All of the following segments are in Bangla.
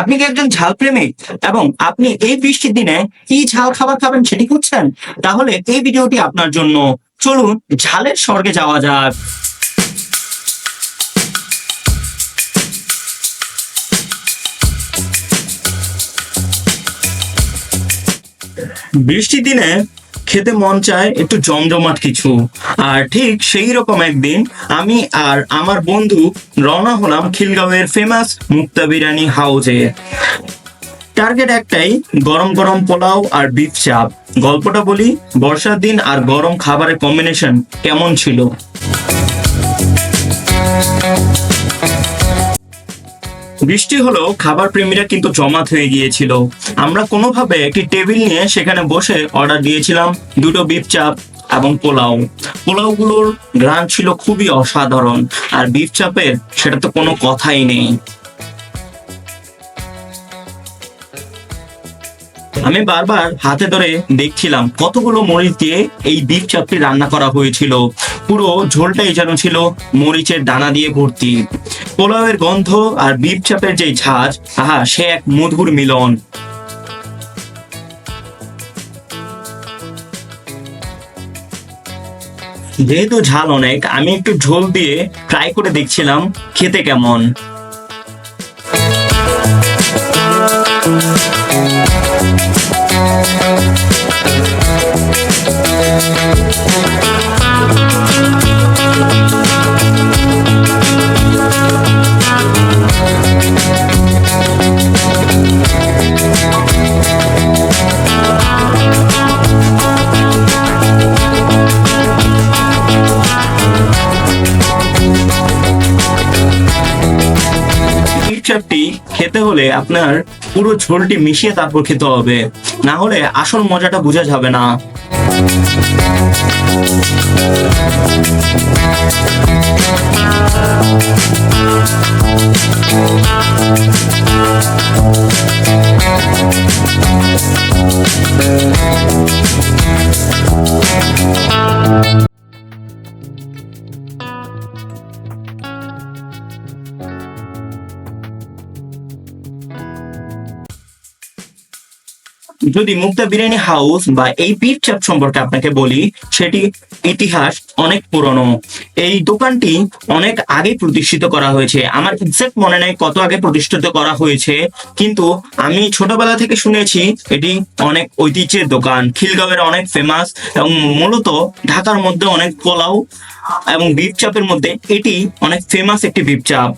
আপনি কি একজন ঝাল প্রেমিক এবং আপনি এই বৃষ্টির দিনে কি ঝাল খাবার খাবেন সেটি খুঁজছেন? তাহলে এই ভিডিওটি আপনার জন্য। চলুন, ঝালের স্বর্গে যাওয়া যাক। বৃষ্টির দিনে খেতে মন চায় একটু জমজমাট কিছু। আর ঠিক সেই রকম একদিন আমি আর আমার বন্ধু রওনা হলাম খিলগাঁওয়ের ফেমাস মুক্তা বিরিয়ানি হাউজে টার্গেট একটাই, গরম গরম পোলাও আর বিফ চাপ গল্পটা বলি, বর্ষার দিন আর গরম খাবারের কম্বিনেশন কেমন ছিল? বৃষ্টি হলো খাবার প্রেমীরা কিন্তু জমাত হয়ে গিয়েছিল। আমরা কোনোভাবে একটি টেবিল নিয়ে সেখানে বসে অর্ডার দিয়েছিলাম, দুটো বিফ চাপ এবং পোলাও। পোলাওগুলোর গ্রান ছিল খুবই অসাধারণ, আর বিফ চাপের সেটা তো কোনো কথাই নেই। আমি বারবার হাতে ধরে দেখছিলাম কতগুলো মরিচ দিয়ে এই বিফ চাপটি রান্না করা হয়েছিল। পুরো ঝোলটাই যেন ছিল মরিচের দানা দিয়ে ভর্তি। পোলাওয়ের গন্ধ আর বিফ চাপের যে ঝাঁজ, আহা, সে এক মধুর মিলন। যেহেতু ঝাল অনেক, আমি একটু ঝোল দিয়ে ট্রাই করে দেখছিলাম খেতে কেমন। বিফ চাপটি খেতে হলে আপনার পুরো ঝোলটি মিশিয়ে তারপর খেতে হবে। না হলে আসল মজাটা বোঝা যাবে না। যদি মুক্তা বিরিয়ানি হাউস বা এই বিফ চাপ সম্পর্কে আপনাকে বলি, সেটি ইতিহাস অনেক পুরনো। এই দোকানটি অনেক আগে প্রতিষ্ঠিত করা হয়েছে। আমার এক্সাক্ট মনে নেই কত আগে প্রতিষ্ঠিত করা হয়েছে, কিন্তু আমি ছোটবেলা থেকে শুনেছি এটি অনেক ঐতিহ্যের দোকান। খিলগাঁওয়ের অনেক ফেমাস এবং মূলত ঢাকার মধ্যে অনেক পোলাও এবং বিফ চাপের মধ্যে এটি অনেক ফেমাস একটি বিফ চাপ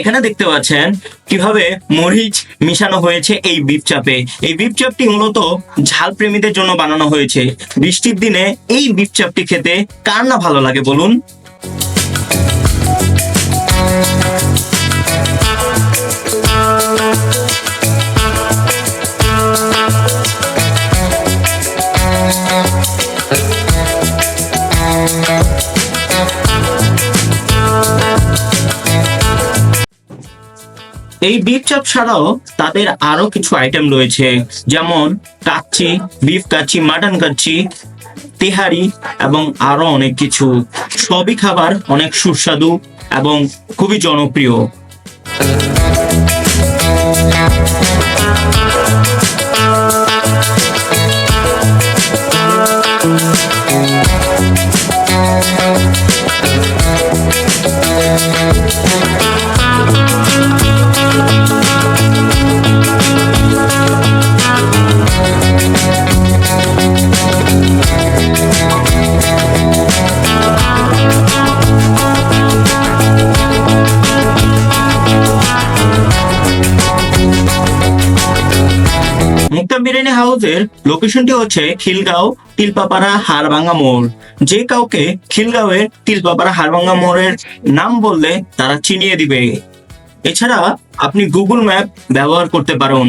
এখানে দেখতে পাচ্ছেন কীভাবে মরিচ মিশানো হয়েছে এই বিফ চাপে। এই বিফ চাপটি মূলত ঝাল প্রেমীদের জন্য বানানো হয়েছে। বৃষ্টির দিনে এই বিফ চাপটি খেতে কার না ভালো লাগে বলুন? এই বিফ চাপ ছাড়াও তাদের আরও কিছু আইটেম রয়েছে, যেমন কাচ্চি বিফ কাচ্চি মাটন কাচ্চি, তেহারি এবং আরও অনেক কিছু। সবই খাবার অনেক সুস্বাদু এবং খুবই জনপ্রিয়। বিরিয়ানি হাউসের লোকেশনটি হচ্ছে খিলগাঁও তিলপাপাড়া হারবাঙ্গা মোড়। যে কাউকে খিলগাঁওয়ের তিলপাপাড়া হারভাঙ্গা মোড়ের নাম বললে তারা চিনিয়ে দিবে। এছাড়া আপনি গুগল ম্যাপ ব্যবহার করতে পারেন।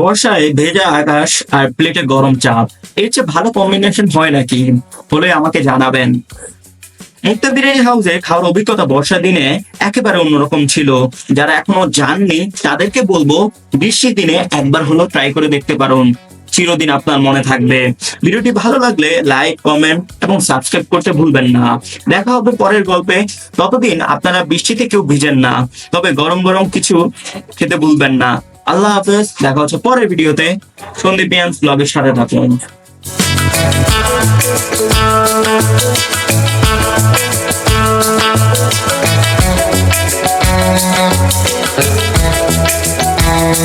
বর্ষায় ভেজা আকাশ আর প্লেটে গরম চাপ, এর চেয়ে ভালো কম্বিনেশন হয় নাকি হলে আমাকে জানাবেন। মুক্তা বিরিয়ানি হাউসে খাওয়ার অভিজ্ঞতা বর্ষা দিনে একেবারে অন্যরকম ছিল। যারা এখনও যাননি তাদেরকে বলব বৃষ্টির দিনে একবার হলো ট্রাই করে দেখতে পারুন। চিরদিন আপনার মনে থাকবে। ভিডিওটি ভালো লাগলে লাইক কমেন্ট এবং সাবস্ক্রাইব করতে ভুলবেন না। দেখা হবে পরের গল্পে। ততদিন আপনারা বৃষ্টিতে কেউ ভিজেন না। তবে গরম গরম কিছু খেতে ভুলবেন না। আল্লাহ হাফেজ দেখা হচ্ছে পরের ভিডিওতে। সন্দীপিয়ান্স ব্লগের সাথে থাকুন।